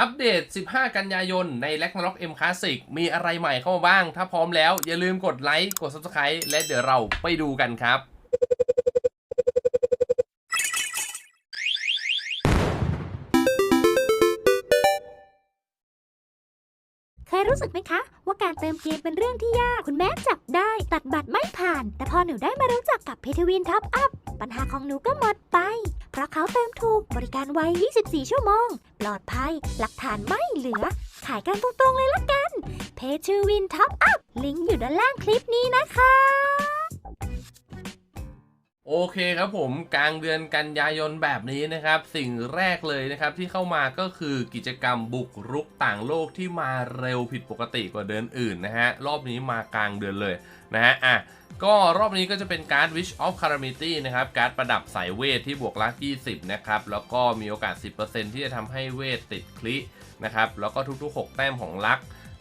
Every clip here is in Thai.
อัปเดต 15 กันยายน ใน r a g n a r o k M Classic มีอะไรใหม่เข้ามาบ้าง ถ้าพร้อมแล้วอย่าลืมกดไลค์ กด Subscribe และเดี๋ยวเราไปดูกันครับเคยรู้สึกไหมคะ ว่าการเติมเกมเป็นเรื่องที่ยาก คุณแม่จับได้ตัดบัตรไม่ผ่าน แต่พอหนูได้มารู้จักกับเพทวินท็อปอัพปัญหาของหนูก็หมดไป เพราะเขาเติมถูกบริการไว 24 ชั่วโมง ปลอดภัย หลักฐานไม่เหลือ ขายกันตรงๆเลยละกัน เพชรวินท็อปอัพลิงก์อยู่ด้านล่างคลิปนี้นะคะ โอเคครับผมกลางเดือนกันยายนแบบนี้นะครับ สิ่งแรกเลยนะครับที่เข้ามาก็คือกิจกรรมบุกรุกต่างโลกที่มาเร็วผิดปกติกว่าเดือนอื่นนะฮะ รอบนี้มากลางเดือนเลยนะฮะอะก็รอบนี้ก็จะเป็นการ์ด Wish of Calamity นะครับการ์ดประดับสายเวทที่บวกลัก20 นะครับ แล้วก็มีโอกาส 10%ที่จะทำให้เวทติดคลินะครับ แล้วก็ทุกๆ 6 แต้มของลัก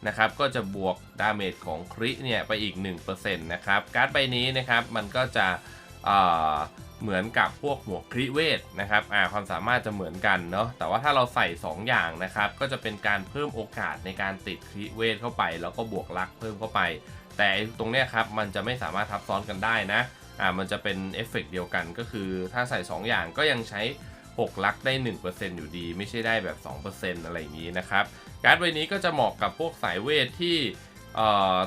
นะครับก็จะบวกดาเมจของคริเนี่ยไปอีก 1%นะครับการ์ดใบนี้นะครับมันก็จะ เหมือนกับพวกหัวกคริเวทนะครับความสามารถจะเหมือนกันเนาะแต่ว่าถ้าเราใส่ 2 อย่างนะครับ ก็จะเป็นการเพิ่มโอกาสในการติดคริเวทเข้าไป แล้วก็บวกลักเพิ่มเข้าไป แต่ตรงเนี้ยครับมันจะไม่สามารถทับซ้อนกันได้นะอ่ามันจะเป็นเอฟเฟกต์เดียวกันก็คือถ้าใส่ 2 อย่างก็ยังใช้ 6 ลักได้ 1%อยู่ดี ไม่ใช่ได้แบบ 2%อะไรอย่างนี้นะครับ การ์ดใบนี้ก็จะเหมาะกับพวกสายเวทที่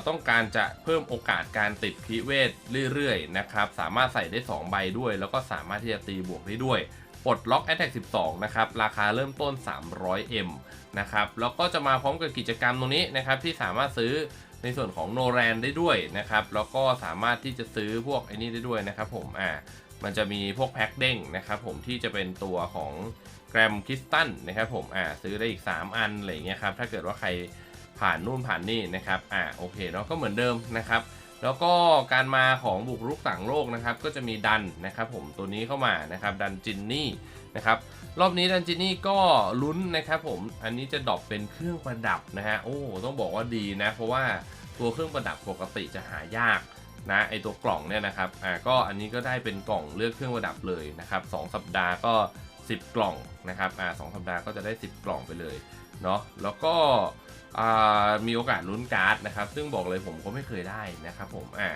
ต้องการจะเพิ่มโอกาสการติดคีเวทเรื่อยๆนะครับสามารถใส่ได้ 2 ใบด้วย แล้วก็สามารถที่จะตีบวกได้ด้วยปลดล็อก Attack 12 นะครับ ราคาเริ่มต้น 300M นะครับ แล้วก็จะมาพร้อมกับกิจกรรมตรงนี้นะครับ ที่สามารถซื้อในส่วนของโนแรนได้ด้วยนะครับ แล้วก็สามารถที่จะซื้อพวกไอ้นี่ได้ด้วยนะครับผม อ่า มันจะมีพวกแพ็คเด้งนะครับผมที่จะเป็นตัวของแกรมคริสตัลนะครับผม อ่า ซื้อได้อีก 3 อันอะไรเงี้ยครับ ถ้าเกิดว่าใคร ผ่านนู่นผ่านนี่นะครับอ่าโอเคเนาะก็เหมือนเดิมนะครับ แล้วก็การมาของบุกรุกต่างโลกนะครับ ก็จะมีดันนะครับผมตัวนี้เข้ามานะครับดันจินนี่นะครับรอบนี้ดันจินนี่ก็ลุ้นนะครับผมอันนี้จะดรอปเป็นเครื่องประดับนะฮะโอ้ต้องบอกว่าดีนะ เพราะว่าตัวเครื่องประดับปกติจะหายากนะไอตัวกล่องเนี่ยนะครับอ่าก็อันนี้ก็ได้เป็นกล่องเลือกเครื่องประดับเลยนะครับสสัปดาห์ก็ 10 กล่องนะครับอ่าสสัปดาห์ก็จะได้ 10 กล่องไปเลย เนาะแล้วก็มีโอกาสลุ้นการ์ดนะครับ ซึ่งบอกเลยผมก็ไม่เคยได้นะครับผมอ่า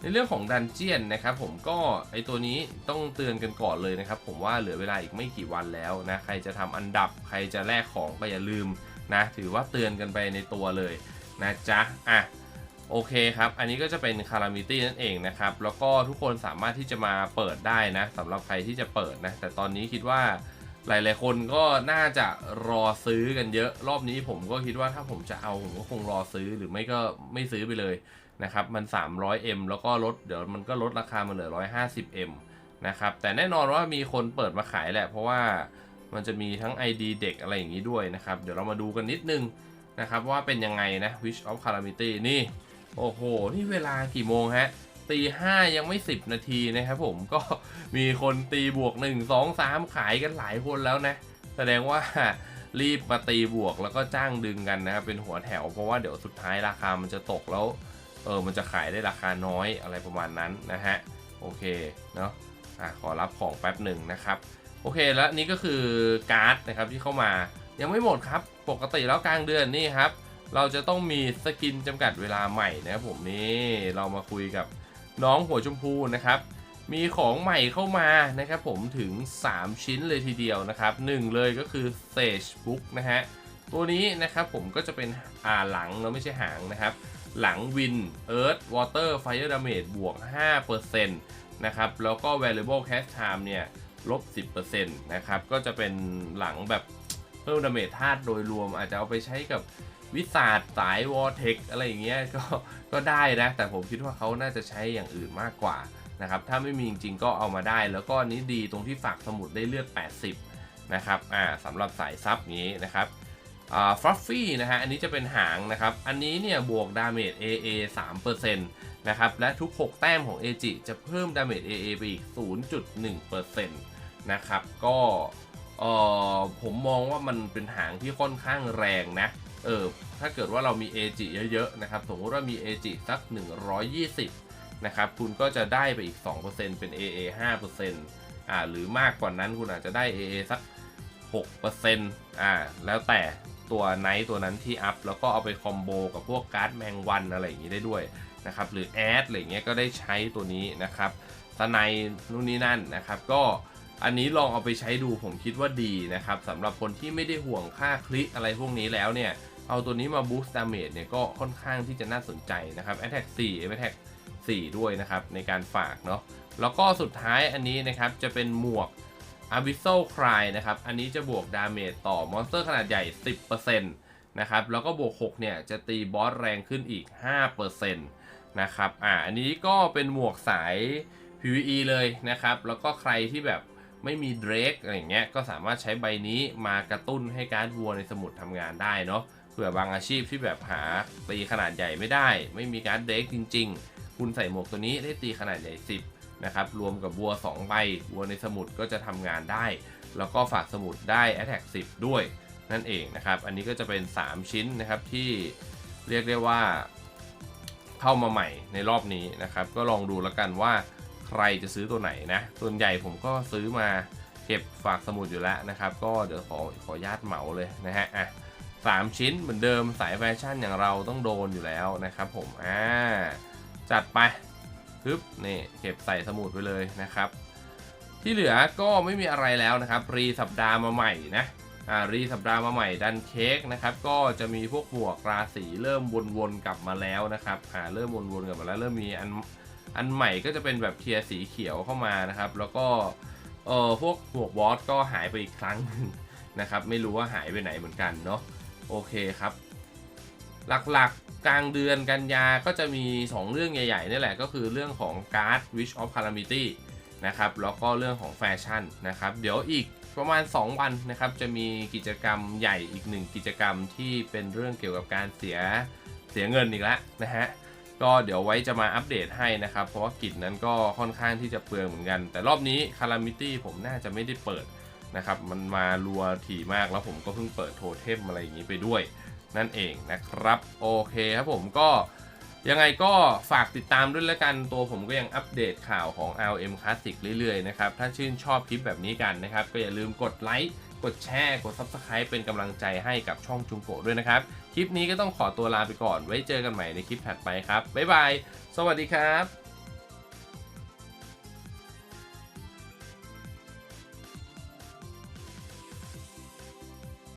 ในเรื่องของดันเจียนนะครับผมก็ไอตัวนี้ต้องเตือนกันก่อนเลยนะครับ ผมว่าเหลือเวลาอีกไม่กี่วันแล้วนะใครจะทำอันดับใครจะแลกของก็อย่าลืมนะถือว่าเตือนกันไปในตัวเลยนะจ๊ะอะโอเคครับ อันนี้ก็จะเป็นคารามิตี้นั่นเองนะครับ แล้วก็ทุกคนสามารถที่จะมาเปิดได้นะสำหรับใครที่จะเปิดนะ แต่ตอนนี้คิดว่า หลาย ๆ คนก็น่าจะรอซื้อกันเยอะ รอบนี้ผมก็คิดว่าถ้าผมจะเอาผมก็คงรอซื้อหรือไม่ก็ไม่ซื้อไปเลยนะครับ มัน 300M แล้วก็ลดเดี๋ยวมันก็ลดราคามาเหลือ 150M นะครับ แต่แน่นอนว่ามีคนเปิดมาขายแหละ เพราะว่ามันจะมีทั้ง ID เด็กอะไรอย่างนี้ด้วยนะครับ เดี๋ยวเรามาดูกันนิดนึงนะครับว่าเป็นยังไงนะ Wish of Calamity นี่ โอ้โห นี่เวลากี่โมงฮะ ตีห้ายังไม่10นาทีนะครับผมก็มีคนตีบวก1 2 3ขายกันหลายคนแล้วนะ แสดงว่ารีบมาตีบวกแล้วก็จ้างดึงกันนะครับเป็นหัวแถว เพราะว่าเดี๋ยวสุดท้ายราคามันจะตกแล้วเออมันจะขายได้ราคาน้อยอะไรประมาณนั้นนะฮะโอเคเนาะอะขอรับของแป๊บหนึ่งนะครับโอเคแล้วนี่ก็คือการ์ดนะครับที่เข้ามายังไม่หมดครับ ปกติแล้วกลางเดือนนี่ครับ เราจะต้องมีสกินจำกัดเวลาใหม่นะครับผมนี่เรามาคุยกับ น้องหัวชมพูนะครับ มีของใหม่เข้ามานะครับผมถึง 3 ชิ้นเลยทีเดียวนะครับหนึ่งเลยก็คือ Sage Book นะฮะ ตัวนี้นะครับผมก็จะเป็นอ่าหลังแล้วไม่ใช่หางนะครับ หลังวิน Earth Water Fire Damage บวก 5%นะครับ แล้วก็ Variable Cast Time เนี่ยลบ 10%นะครับ ก็จะเป็นหลังแบบเพิ่มดาเมจธาตุโดยรวมอาจจะเอาไปใช้กับ วิสาดสายวอร์เทคอะไรอย่างเงี้ยก็ก็ได้นะ แต่ผมคิดว่าเขาน่าจะใช้อย่างอื่นมากกว่านะครับ ถ้าไม่มีจริงๆก็เอามาได้ แล้วก็นี้ดีตรงที่ฝากสมุดได้เลือด 80 นะครับอ่าสำหรับสายซับนี้นะครับอ่าฟรัฟฟี่นะฮะอันนี้จะเป็นหางนะครับ อันนี้เนี่ยบวกดาเมจ AA 3%นะครับและทุก 6 แต้มของ AG จะเพิ่มดาเมจ AA ไปอีก 0.1%นะครับก็เอ่อผมมองว่ามันเป็นหางที่ค่อนข้างแรงนะ เออถ้าเกิดว่าเรามี AG เยอะๆนะครับ สมมติว่ามี AG สัก 120 นะครับ คุณก็จะได้ไปอีก 2%เป็น AA 5%อ่าหรือมากกว่านั้นคุณอาจจะได้ AA สัก 6%อ่าแล้วแต่ตัวไนท์ตัวนั้นที่อัพ แล้วก็เอาไปคอมโบกับพวกการ์ดแมงวันอะไรอย่างนี้ได้ด้วยนะครับ หรือแอดอะไรเงี้ยก็ได้ใช้ตัวนี้นะครับสไนนู่นนี่นั่นนะครับ ก็อันนี้ลองเอาไปใช้ดูผมคิดว่าดีนะครับสำหรับคนที่ไม่ได้ห่วงค่าคลิกอะไรพวกนี้แล้วเนี่ย เอาตัวนี้มาบูสต์ดาเมจเนี่ยก็ค่อนข้างที่จะน่าสนใจนะครับ Attack 4 Attack 4 ด้วยนะครับ ในการฝากเนาะแล้วก็สุดท้ายอันนี้นะครับ จะเป็นหมวก Abyssal Cry นะครับ อันนี้จะบวกดาเมจต่อมอนสเตอร์ขนาดใหญ่ 10%นะครับ แล้วก็บวก 6 เนี่ย จะตีบอสแรงขึ้นอีก 5%นะครับ อ่า อันนี้ก็เป็นหมวกสาย PVE เลยนะครับ แล้วก็ใครที่แบบไม่มีเดรกอะไรเงี้ย ก็สามารถใช้ใบนี้มากระตุ้นให้การ์ดวัวในสมุดทำงานได้เนาะ ผื่อบางอาชีพที่แบบหาตีขนาดใหญ่ไม่ได้ ไม่มีการเดรกจริง ๆ คุณใส่หมวกตัวนี้ได้ตีขนาดใหญ่ 10 นะครับ รวมกับบัว2ใบบัวในสมุดก็จะทำงานได้ แล้วก็ฝากสมุดได้ Attack 10 ด้วยนั่นเองนะครับ อันนี้ก็จะเป็น 3 ชิ้นนะครับที่เรียกได้ว่าเข้ามาใหม่ในรอบนี้นะครับ ก็ลองดูแล้วกันว่าใครจะซื้อตัวไหนนะ ส่วนใหญ่ผมก็ซื้อมาเก็บฝากสมุดอยู่แล้วนะครับ ก็เดี๋ยวขอขอญาตเหมาเลยนะฮะอะ สามชิ้นเหมือนเดิมสายแฟชั่นอย่างเราต้องโดนอยู่แล้วนะครับผมอ่าจัดไปปึ๊บนี่เก็บใส่สมุดไปเลยนะครับ ที่เหลือก็ไม่มีอะไรแล้วนะครับ รีสัปดาห์มาใหม่นะอ่ารีสัปดาห์มาใหม่ดันเค้กนะครับ ก็จะมีพวกหมวกราศีเริ่มวนๆกลับมาแล้วนะครับอ่าเริ่มวนๆกลับมาแล้วเริ่มมีอันอันใหม่ก็จะเป็นแบบเทียร์สีเขียวเข้ามานะครับ แล้วก็เออพวกหมวกบอสก็หายไปอีกครั้งหนึ่งนะครับ ไม่รู้ว่าหายไปไหนเหมือนกันเนาะ โอเคครับ หลักๆกลางเดือนกันยาก็จะมี 2 เรื่องใหญ่ๆนี่แหละก็คือเรื่องของการ์ด Wish of Calamity นะครับแล้วก็เรื่องของแฟชั่นนะครับ เดี๋ยวอีกประมาณ 2 วันนะครับ จะมีกิจกรรมใหญ่อีกหนึ่งกิจกรรมที่เป็นเรื่องเกี่ยวกับการเสียเสียเงินอีกแล้วนะฮะก็เดี๋ยวไว้จะมาอัปเดตให้นะครับ เพราะว่ากิจนั้นก็ค่อนข้างที่จะเปลืองเหมือนกัน แต่รอบนี้ Calamity ผมน่าจะไม่ได้เปิด นะครับ มันมารัวถี่มากแล้วผมก็เพิ่งเปิดโทเทมอะไรอย่างนี้ไปด้วย นั่นเองนะครับ โอเคครับผมก็ยังไงก็ฝากติดตามด้วยแล้วกันตัวผมก็ยังอัปเดตข่าวของ LM Classic เรื่อยๆนะครับ ถ้าชื่นชอบคลิปแบบนี้กันนะครับ ก็อย่าลืมกดไลค์กดแชร์ กด Subscribe เป็นกำลังใจให้กับช่องจุงโกด้วยนะครับ คลิปนี้ก็ต้องขอตัวลาไปก่อน ไว้เจอกันใหม่ในคลิปถัดไปครับ บ๊ายบาย สวัสดีครับ